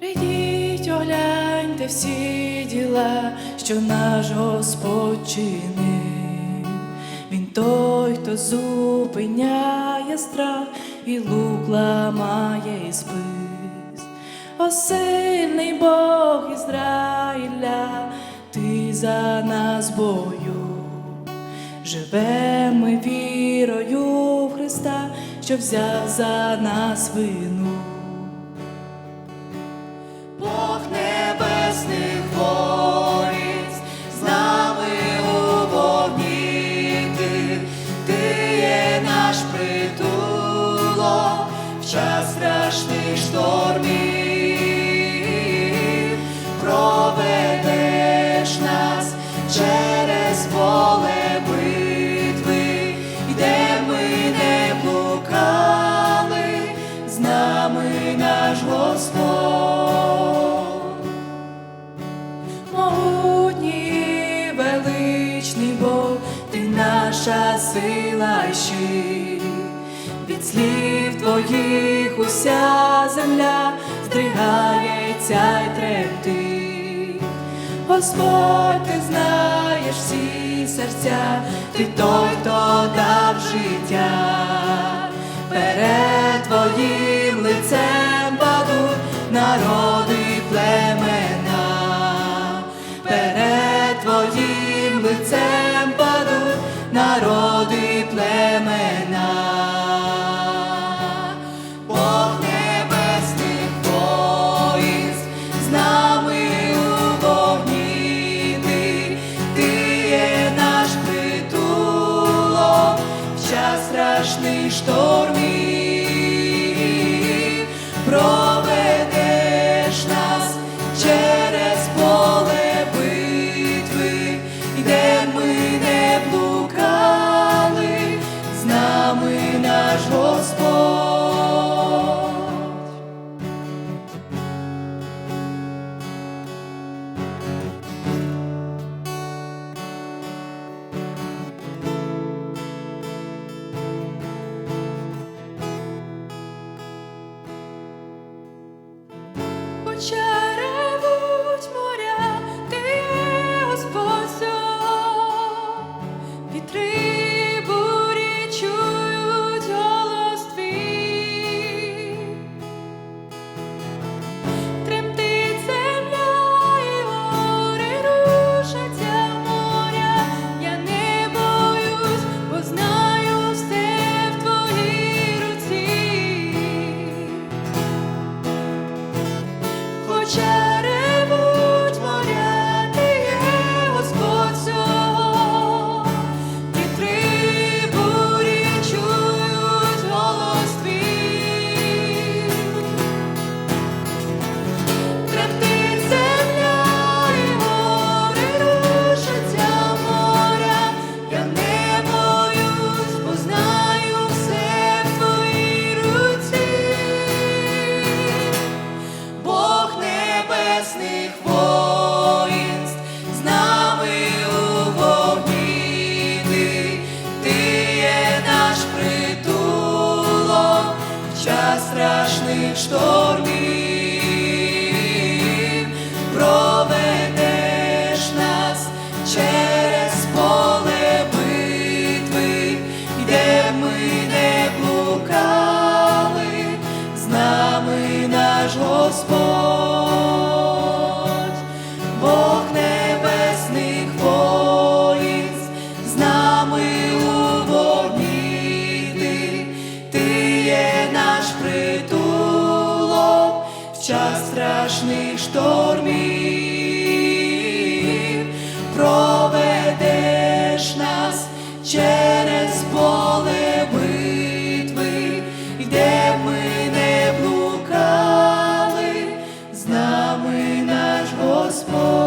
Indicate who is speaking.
Speaker 1: Прийдіть, огляньте всі діла, що наш Господь чинив. Він той, хто зупиняє страх і лук ламає і спис. О, сильний Бог Ізраїля, ти за нас бою, живемо ми вірою в Христа, що взяв за нас вину. Господь, величний Бог, ти наша сила і від слів твоїх уся земля здригається й тремтить. Господь, ти знаєш всі серця, ти той, хто дав життя перед твоїм. God. Oh, church. шторми. час страшних штормів проведеш нас через поле битви, де б ми не блукали, з нами наш Господь.